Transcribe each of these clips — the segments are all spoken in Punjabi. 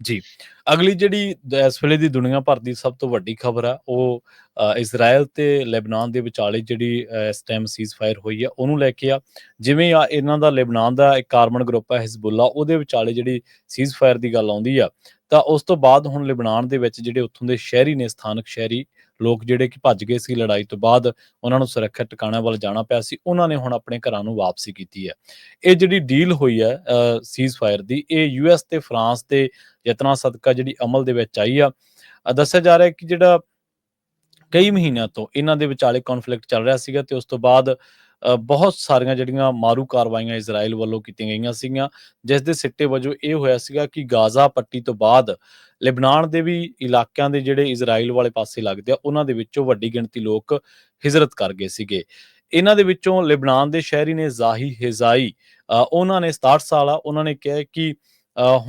ਜੀ। ਅਗਲੀ ਜਿਹੜੀ ਇਸ ਵੇਲੇ ਦੀ ਦੁਨੀਆ ਭਰ ਦੀ ਸਭ ਤੋਂ ਵੱਡੀ ਖਬਰ ਆ, ਉਹ ਇਜ਼ਰਾਈਲ ਤੇ ਲੈਬਨਾਨ ਦੇ ਵਿਚਾਲੇ ਜਿਹੜੀ ਇਸ ਟਾਈਮ ਸੀਜ਼ਫਾਇਰ ਹੋਈ ਆ, ਉਹਨੂੰ ਲੈ ਕੇ ਆ। ਜਿਵੇਂ ਆ, ਇਹਨਾਂ ਦਾ ਲੈਬਨਾਨ ਦਾ ਇੱਕ ਕਾਰਬਨ ਗਰੁੱਪ ਹੈ ਹਿਜ਼ਬੁੱਲਾ ਉਹਦੇ ਵਿਚਾਲੇ ਜਿਹੜੀ ਸੀਜ਼ਫਾਇਰ ਦੀ ਗੱਲ ਆਉਂਦੀ ਆ, ਤਾਂ ਉਸ ਤੋਂ ਬਾਅਦ ਹੁਣ ਲੈਬਨਾਨ ਦੇ ਵਿੱਚ ਜਿਹੜੇ ਉੱਥੋਂ ਦੇ ਸ਼ਹਿਰੀ ਨੇ, ਸਥਾਨਕ ਸ਼ਹਿਰੀ ਲੋਕ ਜਿਹੜੇ ਕਿ ਭੱਜ ਗਏ ਸੀ ਲੜਾਈ ਤੋਂ ਬਾਅਦ, ਉਹਨਾਂ ਨੂੰ ਸੁਰੱਖਿਅਤ ਟਿਕਾਣਿਆਂ ਵੱਲ ਜਾਣਾ ਪਿਆ ਸੀ, ਉਹਨਾਂ ਨੇ ਹੁਣ ਆਪਣੇ ਘਰਾਂ ਨੂੰ ਵਾਪਸੀ ਕੀਤੀ ਹੈ। ਇਹ ਜਿਹੜੀ ਡੀਲ ਹੋਈ ਹੈ ਸੀਜ਼ ਫਾਇਰ ਦੀ, ਇਹ ਯੂਐਸ ਤੇ ਫਰਾਂਸ ਦੇ ਯਤਨਾਂ ਸਦਕਾ ਜਿਹੜੀ ਅਮਲ ਦੇ ਵਿੱਚ ਆਈ ਆ। ਦੱਸਿਆ ਜਾ ਰਿਹਾ ਹੈ ਕਿ ਜਿਹੜਾ ਕਈ ਮਹੀਨਿਆਂ ਤੋਂ ਇਹਨਾਂ ਦੇ ਵਿਚਾਲੇ ਕਨਫਲਿਕਟ ਚੱਲ ਰਿਹਾ ਸੀਗਾ ਤੇ ਉਸ ਤੋਂ ਬਾਅਦ ਬਹੁਤ ਸਾਰੀਆਂ ਜਿਹੜੀਆਂ ਮਾਰੂ ਕਾਰਵਾਈਆਂ ਇਜ਼ਰਾਈਲ ਵੱਲੋਂ ਕੀਤੀਆਂ ਗਈਆਂ ਸੀਗੀਆਂ ਜਿਸ ਦੇ ਸਿੱਟੇ ਵਜੋਂ ਇਹ ਹੋਇਆ ਸੀਗਾ ਕਿ ਗਾਜ਼ਾ ਪੱਟੀ ਤੋਂ ਬਾਅਦ ਲਿਬਨਾਨ ਦੇ ਵੀ ਇਲਾਕਿਆਂ ਦੇ ਜਿਹੜੇ ਇਜ਼ਰਾਈਲ ਵਾਲੇ ਪਾਸੇ ਲੱਗਦੇ ਆ ਉਹਨਾਂ ਦੇ ਵਿੱਚੋਂ ਵੱਡੀ ਗਿਣਤੀ ਲੋਕ ਹਿਜਰਤ ਕਰ ਗਏ ਸੀਗੇ। ਇਹਨਾਂ ਦੇ ਵਿੱਚੋਂ ਲਿਬਨਾਨ ਦੇ ਸ਼ਹਿਰੀ ਨੇ ਜ਼ਾਹੀ ਹਿਜ਼ਾਈ ਅ, ਉਹਨਾਂ ਨੇ 67 ਸਾਲ ਆ ਉਹਨਾਂ ਨੇ ਕਿਹਾ ਕਿ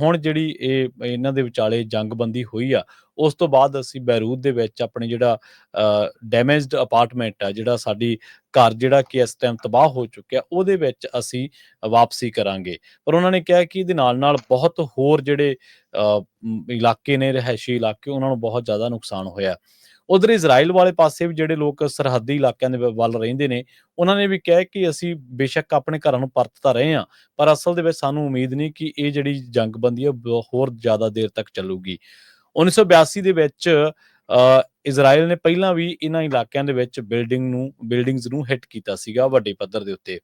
ਹੁਣ ਜਿਹੜੀ ਇਹ ਇਹਨਾਂ ਦੇ ਵਿਚਾਲੇ ਜੰਗਬੰਦੀ ਹੋਈ ਆ ਉਸ ਤੋਂ ਬਾਅਦ ਅਸੀਂ ਬੈਰੂਤ ਦੇ ਵਿੱਚ ਆਪਣੇ ਜਿਹੜਾ ਡੈਮੇਜਡ ਅਪਾਰਟਮੈਂਟ ਆ ਜਿਹੜਾ ਸਾਡੀ ਘਰ ਜਿਹੜਾ ਕਿ ਇਸ ਟਾਈਮ ਤਬਾਹ ਹੋ ਚੁੱਕਿਆ ਉਹਦੇ ਵਿੱਚ ਅਸੀਂ ਵਾਪਸੀ ਕਰਾਂਗੇ। ਪਰ ਉਹਨਾਂ ਨੇ ਕਿਹਾ ਕਿ ਇਹਦੇ ਨਾਲ ਨਾਲ ਬਹੁਤ ਹੋਰ ਜਿਹੜੇ ਅ, ਇਲਾਕੇ ਨੇ ਰਿਹਾਇਸ਼ੀ ਇਲਾਕੇ ਉਹਨਾਂ ਨੂੰ ਬਹੁਤ ਜ਼ਿਆਦਾ ਨੁਕਸਾਨ ਹੋਇਆ। ਉਧਰ ਇਜ਼ਰਾਈਲ ਵਾਲੇ ਪਾਸੇ ਵੀ ਜਿਹੜੇ ਲੋਕ ਸਰਹੱਦੀ ਇਲਾਕਿਆਂ ਦੇ ਵੱਲ ਰਹਿੰਦੇ ਨੇ ਉਹਨਾਂ ਨੇ ਵੀ ਕਿਹਾ ਕਿ ਅਸੀਂ ਬੇਸ਼ੱਕ ਆਪਣੇ ਘਰਾਂ ਨੂੰ ਪਰਤ ਤਾਂ ਰਹੇ ਹਾਂ ਪਰ ਅਸਲ ਦੇ ਵਿੱਚ ਸਾਨੂੰ ਉਮੀਦ ਨਹੀਂ ਕਿ ਇਹ ਜਿਹੜੀ ਜੰਗਬੰਦੀ ਹੈ ਬ- ਹੋਰ ਜ਼ਿਆਦਾ ਦੇਰ ਤੱਕ ਚੱਲੂਗੀ। 1982 ਦੇ ਵਿੱਚ ਅ, ਇਜ਼ਰਾਈਲ ਨੇ ਪਹਿਲਾਂ ਵੀ ਇਹਨਾਂ ਇਲਾਕਿਆਂ ਦੇ ਵਿੱਚ ਬਿਲਡਿੰਗ ਨੂੰ ਬਿਲਡਿੰਗਸ ਨੂੰ ਹਿੱਟ ਕੀਤਾ ਸੀਗਾ ਵੱਡੇ ਪੱਧਰ ਦੇ ਉੱਤੇ।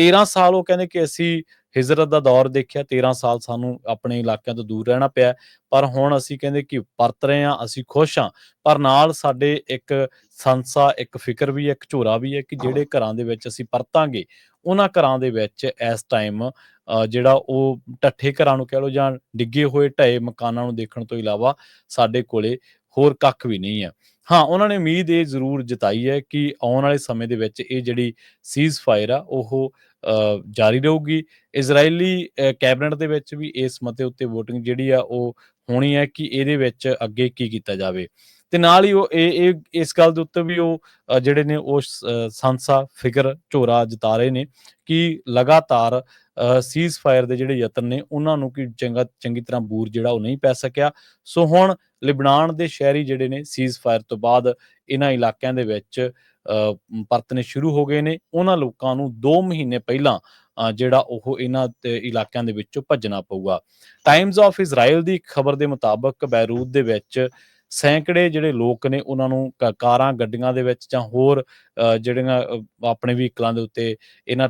13 ਸਾਲ ਉਹ ਕਹਿੰਦੇ ਕਿ ਅਸੀਂ ਹਿਜਰਤ ਦਾ ਦੌਰ ਦੇਖਿਆ 13 ਸਾਲ ਸਾਨੂੰ ਆਪਣੇ ਇਲਾਕਿਆਂ ਤੋਂ ਦੂਰ ਰਹਿਣਾ ਪਿਆ। ਪਰ ਹੁਣ ਅਸੀਂ ਕਹਿੰਦੇ ਕਿ ਪਰਤ ਰਹੇ ਹਾਂ ਅਸੀਂ ਖੁਸ਼ ਹਾਂ। ਪਰ ਨਾਲ ਸਾਡੇ ਇੱਕ ਸੰਸਾ ਇੱਕ ਫਿਕਰ ਵੀ ਹੈ ਇੱਕ ਝੋਰਾ ਵੀ ਹੈ ਕਿ ਜਿਹੜੇ ਘਰਾਂ ਦੇ ਵਿੱਚ ਅਸੀਂ ਪਰਤਾਂਗੇ ਉਹਨਾਂ ਘਰਾਂ ਦੇ ਵਿੱਚ ਇਸ ਟਾਈਮ ਜਿਹੜਾ ਉਹ ਟੱਠੇ ਘਰਾਂ ਨੂੰ ਕਹਿ ਲਓ ਜਾਂ ਡਿੱਗੇ ਹੋਏ ਢਏ ਮਕਾਨਾਂ ਨੂੰ ਦੇਖਣ ਤੋਂ ਇਲਾਵਾ ਸਾਡੇ ਕੋਲੇ ਹੋਰ ਕੱਖ ਵੀ ਨਹੀਂ ਹੈ ਹਾਂ, ਉਹਨਾਂ ਨੇ ਉਮੀਦ ਇਹ ਜ਼ਰੂਰ ਜਤਾਈ ਹੈ ਕਿ ਆਉਣ ਵਾਲੇ ਸਮੇਂ ਦੇ ਵਿੱਚ ਇਹ ਜਿਹੜੀ ਸੀਜ਼ ਫਾਇਰ ਆ, ਉਹ ਜਾਰੀ ਰਹੂਗੀ। ਇਜ਼ਰਾਈਲੀ ਕੈਬਨਿਟ ਦੇ ਵਿੱਚ ਵੀ ਇਸ ਮਤੇ ਉੱਤੇ VOTING ਜਿਹੜੀ ਆ, ਉਹ ਹੋਣੀ ਹੈ ਕਿ ਇਹਦੇ ਵਿੱਚ ਅੱਗੇ ਕੀ ਕੀਤਾ ਜਾਵੇ। ਤੇ ਨਾਲ ਹੀ ਉਹ, ਇਹ ਇਸ ਗੱਲ ਦੇ ਉੱਤੇ ਵੀ ਉਹ ਜਿਹੜੇ ਨੇ ਉਹ ਸੰਸਾ, ਫਿਕਰ, ਝੋਰਾ ਜਤਾ ਰਹੇ ਨੇ ਕਿ ਲਗਾਤਾਰ ਸੀਜ਼ ਫਾਇਰ ਦੇ ਜਿਹੜੇ ਯਤਨ ਨੇ ਉਹਨਾਂ ਨੂੰ ਕਿ ਚੰਗਾ ਚੰਗੀ ਤਰ੍ਹਾਂ ਬੂਰ ਜਿਹੜਾ ਉਹ ਨਹੀਂ ਪੈ ਸਕਿਆ। ਸੋ ਹੁਣ ਲਿਬਨਾਨ ਦੇ ਸ਼ਹਿਰੀ ਜਿਹੜੇ ਨੇ ਸੀਜ਼ ਫਾਇਰ ਤੋਂ ਬਾਅਦ ਇਹਨਾਂ ਇਲਾਕਿਆਂ ਦੇ ਵਿੱਚ ਅ, ਮ, ਪਰਤਨੇ ਸ਼ੁਰੂ ਹੋ ਗਏ ਨੇ। ਉਹਨਾਂ ਲੋਕਾਂ ਨੂੰ 2 ਮਹੀਨੇ ਪਹਿਲਾਂ ਜਿਹੜਾ ਉਹ ਇਹਨਾਂ ਇਲਾਕਿਆਂ ਦੇ ਵਿੱਚੋਂ ਭੱਜਣਾ ਪਊਗਾ। ਟਾਈਮਜ਼ ਆਫ ਇਜ਼ਰਾਈਲ ਦੀ ਖਬਰ ਦੇ ਮੁਤਾਬਕ ਬੈਰੂਤ ਦੇ ਵਿੱਚ ਸੈਂਕੜੇ ਜਿਹੜੇ ਲੋਕ ਨੇ ਉਹਨਾਂ ਨੂੰ ਕਾਰਾਂ ਗੱਡੀਆਂ ਦੇ ਵਿੱਚ ਜਾਂ ਹੋਰ ਜਿਹੜੀਆਂ ਆਪਣੇ ਵਹੀਕਲਾਂ ਦੇ ਉੱਤੇ ਇਹਨਾਂ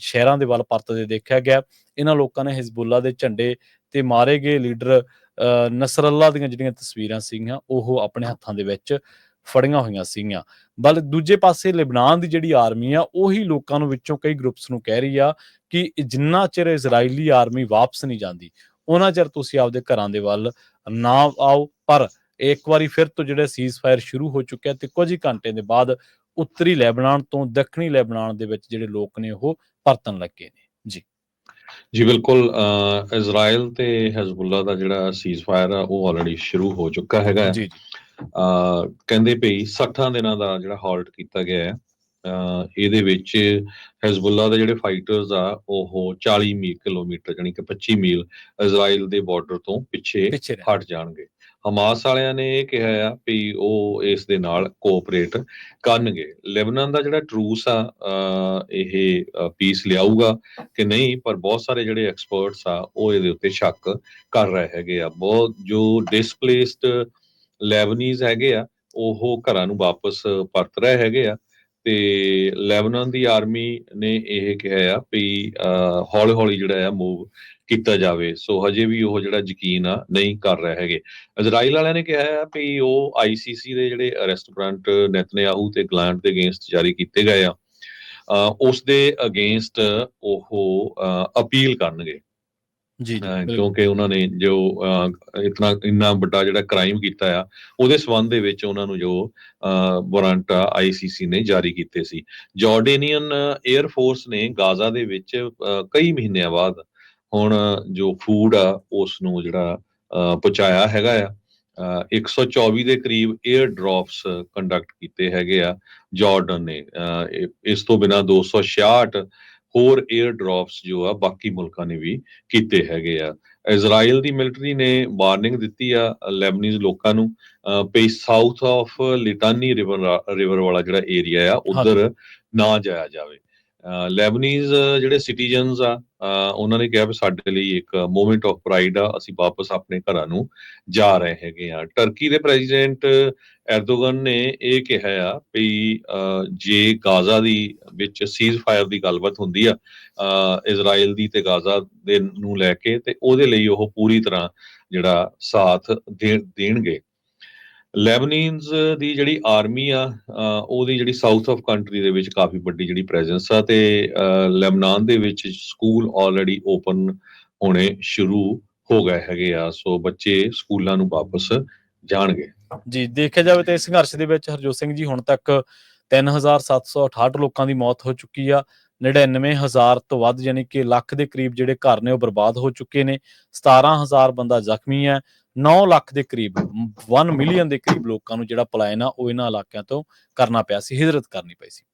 ਸ਼ਹਿਰਾਂ ਦੇ ਵੱਲ ਪਰਤਦੇ ਦੇਖਿਆ ਗਿਆ। ਇਹਨਾਂ ਲੋਕਾਂ ਨੇ ਹਿਜ਼ਬੁੱਲਾ ਦੇ ਝੰਡੇ ਤੇ ਮਾਰੇ ਗਏ ਲੀਡਰ ਨਸਰੱਲਾ ਦੀਆਂ ਜਿਹੜੀਆਂ ਤਸਵੀਰਾਂ ਸੀਗੀਆਂ ਉਹ ਆਪਣੇ ਹੱਥਾਂ ਦੇ ਵਿੱਚ ਫੜੀਆਂ ਹੋਈਆਂ ਸੀਗੀਆਂ। ਬਲ ਦੂਜੇ ਪਾਸੇ ਲਿਬਨਾਨ ਦੀ ਜਿਹੜੀ ਆਰਮੀ ਆ ਉਹੀ ਲੋਕਾਂ ਨੂੰ ਵਿੱਚੋਂ ਕਈ ਗਰੁੱਪਸ ਨੂੰ ਕਹਿ ਰਹੀ ਆ ਕਿ ਜਿੰਨਾ ਚਿਰ ਇਜ਼ਰਾਈਲੀ ਆਰਮੀ ਵਾਪਸ ਨਹੀਂ ਜਾਂਦੀ ਉਹਨਾਂ ਚਿਰ ਤੁਸੀਂ ਆਪਦੇ ਘਰਾਂ ਦੇ ਵੱਲ ਨਾ ਆਓ। ਪਰ ਇੱਕ ਵਾਰੀ ਫਿਰ ਤੋਂ ਜਿਹੜਾ ਸੀਜ਼ਫਾਇਰ ਸ਼ੁਰੂ ਹੋ ਚੁੱਕਿਆ ਤੇ ਕੁਝ ਹੀ ਘੰਟੇ ਦੇ ਬਾਅਦ ਉੱਤਰੀ ਲੈਬਨਾਨ ਤੋਂ ਦੱਖਣੀ ਲੈਬਨਾਨ ਦੇ ਵਿੱਚ ਜਿਹੜੇ ਲੋਕ ਨੇ ਉਹ ਪਰਤਣ ਲੱਗੇ ਨੇ। ਜੀ। ਜੀ ਬਿਲਕੁਲ ਇਜ਼ਰਾਈਲ ਤੇ ਹਿਜ਼ਬੁੱਲਾ ਦਾ ਜਿਹੜਾ ਸੀਜ਼ਫਾਇਰ ਆ ਉਹ ਆਲਰੇਡੀ ਸ਼ੁਰੂ ਹੋ ਚੁੱਕਾ ਹੈਗਾ ਜੀ ਜੀ। ਅ, ਕਹਿੰਦੇ ਪਈ 60 ਦਿਨਾਂ ਦਾ ਜਿਹੜਾ ਹਾਲਟ ਕੀਤਾ ਗਿਆ ਹੈ। ਇਹਦੇ ਵਿੱਚ ਹਿਜ਼ਬੁੱਲਾ ਦੇ ਜਿਹੜੇ ਫਾਈਟਰਸ ਆ ਉਹ 40 ਮੀਲ ਕਿਲੋਮੀਟਰ ਯਾਨੀ ਕਿ 25 ਮੀਲ ਇਜ਼ਰਾਈਲ ਦੇ ਬਾਰਡਰ ਤੋਂ ਪਿੱਛੇ ਹਟ ਜਾਣਗੇ। ਹਮਾਸ ਵਾਲਿਆਂ ਨੇ ਇਹ ਕਿਹਾ ਆ ਵੀ ਉਹ ਇਸ ਦੇ ਨਾਲ ਕੋਆਪਰੇਟ ਕਰਨਗੇ। ਲੈਬਨਾਨ ਦਾ ਜਿਹੜਾ ਟਰੂਸ ਆ ਇਹ ਪੀਸ ਲਿਆਊਗਾ ਕਿ ਨਹੀਂ, ਪਰ ਬਹੁਤ ਸਾਰੇ ਜਿਹੜੇ ਐਕਸਪਰਟਸ ਆ, ਉਹ ਇਹਦੇ ਉੱਤੇ ਸ਼ੱਕ ਕਰ ਰਹੇ ਹੈਗੇ ਆ। ਬਹੁਤ ਜੋ ਡਿਸਪਲੇਸਡ ਲੈਬਨੀਜ਼ ਹੈਗੇ ਆ, ਉਹ ਘਰਾਂ ਨੂੰ ਵਾਪਸ ਪਰਤ ਰਹੇ ਹੈਗੇ ਆ ਤੇ ਲੈਬਨਾਨ ਦੀ ਆਰਮੀ ਨੇ ਇਹ ਕਿਹਾ ਆ ਵੀ ਹੌਲੀ ਹੌਲੀ ਜਿਹੜਾ ਆ ਮੂਵ ਕੀਤਾ ਜਾਵੇ। ਸੋ ਹਜੇ ਵੀ ਉਹ ਜਿਹੜਾ ਯਕੀਨ ਆ ਨਹੀਂ ਕਰ ਰਹੇ ਹੈਗੇ। ਇਜ਼ਰਾਈਲ ਵਾਲਿਆਂ ਨੇ ਕਿਹਾ ਆ ਵੀ ਉਹ ਆਈਸੀਸੀ ਦੇ ਜਿਹੜੇ ਅਰੈਸਟ ਵਾਰੰਟ ਨੈਤਨਯਾਹੂ ਤੇ ਗਲਾਂਟ ਦੇ ਅਗੇਂਸਟ ਜਾਰੀ ਕੀਤੇ ਗਏ ਆ ਉਸ ਦੇ ਅਗੇਂਸਟ ਉਹ ਅਪੀਲ ਕਰਨਗੇ। ਜੀ। ਕਿਉਂਕਿ ਉਹਨਾਂ ਨੇ ਜੋ ਇਤਨਾ ਇੰਨਾ ਵੱਡਾ ਜਿਹੜਾ ਕ੍ਰਾਈਮ ਕੀਤਾ ਆ ਉਹਦੇ ਸਬੰਧ ਦੇ ਵਿੱਚ ਉਹਨਾਂ ਨੂੰ ਜੋ ਵਾਰੰਟ ਆਈਸੀਸੀ ਨੇ ਜਾਰੀ ਕੀਤੇ ਸੀ। ਜਾਰਡੇਨੀਅਨ 에ਅਰ ਫੋਰਸ ਨੇ ਗਾਜ਼ਾ ਦੇ ਵਿੱਚ ਕਈ ਮਹੀਨਿਆਂ ਬਾਅਦ ਹੁਣ ਜੋ ਫੂਡ ਆ ਉਸ ਨੂੰ ਜਿਹੜਾ ਪਹੁੰਚਾਇਆ ਹੈਗਾ ਆ ਅਹ, 124 ਦੇ ਕਰੀਬ 에ਅਰ ਡ੍ਰੌਪਸ ਕੰਡਕਟ ਕੀਤੇ ਹੈਗੇ ਆ ਜਾਰਡਨ ਨੇ ਇਸ ਤੋਂ ਬਿਨਾ 266 ਹੋਰ 에ਅਰ ਡ੍ਰੌਪਸ ਜੋ ਆ ਬਾਕੀ ਮੁਲਕਾਂ ਨੇ ਵੀ ਕੀਤੇ ਹੈਗੇ ਆ। ਇਜ਼ਰਾਈਲ ਦੀ ਮਿਲਟਰੀ ਨੇ ਵਾਰਨਿੰਗ ਦਿੱਤੀ ਆ ਲੈਬਨੀਜ਼ ਲੋਕਾਂ ਨੂੰ ਵੀ south of Litani river river ਵਾਲਾ ਜਿਹੜਾ ਏਰੀਆ ਆ ਉਧਰ ਨਾ ਜਾਇਆ ਜਾਵੇ। ਲੈਬਨੀਜ਼ ਜਿਹੜੇ ਸਿਟੀਜ਼ਨਸ ਆ ਉਹਨਾਂ ਨੇ ਕਿਹਾ ਵੀ ਸਾਡੇ ਲਈ ਇੱਕ ਮੂਮੈਂਟ ਆਫ ਪ੍ਰਾਈਡ ਆ, ਅਸੀਂ ਵਾਪਸ ਆਪਣੇ ਘਰਾਂ ਨੂੰ ਜਾ ਰਹੇ ਹੈਗੇ ਆ। ਟਰਕੀ ਦੇ ਪ੍ਰੈਜ਼ੀਡੈਂਟ ਐਰਦੋਗਨ ਨੇ ਇਹ ਕਿਹਾ ਆ ਵੀ ਜੇ ਗਾਜ਼ਾ ਦੀ ਵਿੱਚ ਸੀਜ਼ ਫਾਇਰ ਦੀ ਗੱਲਬਾਤ ਹੁੰਦੀ ਆ ਇਜ਼ਰਾਈਲ ਦੀ ਤੇ ਗਾਜ਼ਾ ਦੇ ਨੂੰ ਲੈ ਕੇ, ਤੇ ਉਹਦੇ ਲਈ ਉਹ ਪੂਰੀ ਤਰ੍ਹਾਂ ਜਿਹੜਾ ਸਾਥ ਦੇ- ਦੇਣਗੇ। ਲੈਬਨੀਜ਼ ਦੀ ਜਿਹੜੀ ਆਰਮੀ ਆ ਉਹਦੀ ਜਿਹੜੀ ਸਾਊਥ ਆਫ ਕੰਟਰੀ ਦੇ ਵਿੱਚ ਕਾਫੀ ਵੱਡੀ ਜਿਹੜੀ ਪ੍ਰੈਜ਼ੈਂਸ ਆ ਤੇ ਲੈਬਨਾਨ ਦੇ ਵਿੱਚ ਸਕੂਲ ਆਲਰੇਡੀ ਓਪਨ ਹੋਣੇ ਸ਼ੁਰੂ ਹੋ ਗਏ ਹੈਗੇ ਆ, ਸੋ ਬੱਚੇ ਸਕੂਲਾਂ ਨੂੰ ਵਾਪਸ ਜਾਣਗੇ। ਜੀ, ਦੇਖਿਆ ਜਾਵੇ ਤਾਂ ਇਸ ਸੰਘਰਸ਼ ਦੇ ਵਿੱਚ ਹਰਜੋਤ ਸਿੰਘ ਜੀ ਹੁਣ ਤੱਕ 3768 ਲੋਕਾਂ ਦੀ ਮੌਤ ਹੋ ਚੁੱਕੀ ਆ 99000 ਤੋਂ ਵੱਧ ਯਾਨੀ ਕਿ ਲੱਖ ਦੇ ਕਰੀਬ ਜਿਹੜੇ ਘਰ ਨੇ ਉਹ ਬਰਬਾਦ ਹੋ ਚੁੱਕੇ ਨੇ 17000 ਬੰਦਾ ਜ਼ਖਮੀ ਹੈ 9 ਲੱਖ ਦੇ ਕਰੀਬ 1 ਮਿਲੀਅਨ ਦੇ ਕਰੀਬ ਲੋਕਾਂ ਨੂੰ ਜਿਹੜਾ ਪਲਾਇਨ ਆ, ਉਹ ਇਹਨਾਂ ਇਲਾਕਿਆਂ ਤੋਂ ਕਰਨਾ ਪਿਆ ਸੀ, ਹਿਜਰਤ ਕਰਨੀ ਪਈ ਸੀ।